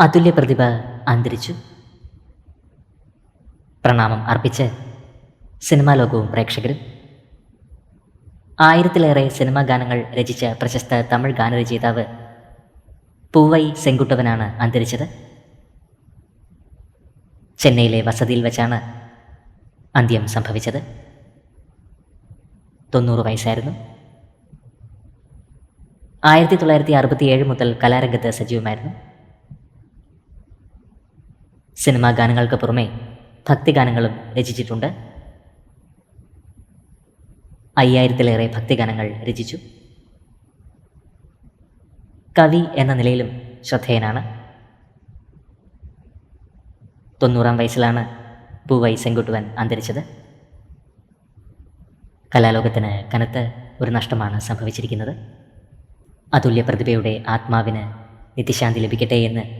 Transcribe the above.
അതുല്യ പ്രതിഭ അന്തരിച്ചു. പ്രണാമം അർപ്പിച്ച് സിനിമാ ലോകവും പ്രേക്ഷകരും. ആയിരത്തിലേറെ സിനിമാ ഗാനങ്ങൾ രചിച്ച പ്രശസ്ത തമിഴ് ഗാനരചയിതാവ് പൂവൈ സെങ്കുട്ടവനാണ് അന്തരിച്ചത്. ചെന്നൈയിലെ വസതിയിൽ വെച്ചാണ് അന്ത്യം സംഭവിച്ചത്. തൊണ്ണൂറ് വയസ്സായിരുന്നു. ആയിരത്തി തൊള്ളായിരത്തി അറുപത്തിയേഴ് മുതൽ കലാരംഗത്ത് സജീവമായിരുന്നു. സിനിമാ ഗാനങ്ങൾക്ക് പുറമെ ഭക്തിഗാനങ്ങളും രചിച്ചിട്ടുണ്ട്. അയ്യായിരത്തിലേറെ ഭക്തിഗാനങ്ങൾ രചിച്ചു. കവി എന്ന നിലയിലും ശ്രദ്ധേയനാണ്. തൊണ്ണൂറാം വയസ്സിലാണ് പൂവൈ സെങ്കുട്ടുവൻ അന്തരിച്ചത്. കലാലോകത്തിന് കനത്ത ഒരു നഷ്ടമാണ് സംഭവിച്ചിരിക്കുന്നത്. അതുല്യ പ്രതിഭയുടെ ആത്മാവിന് നിത്യശാന്തി ലഭിക്കട്ടെ എന്ന്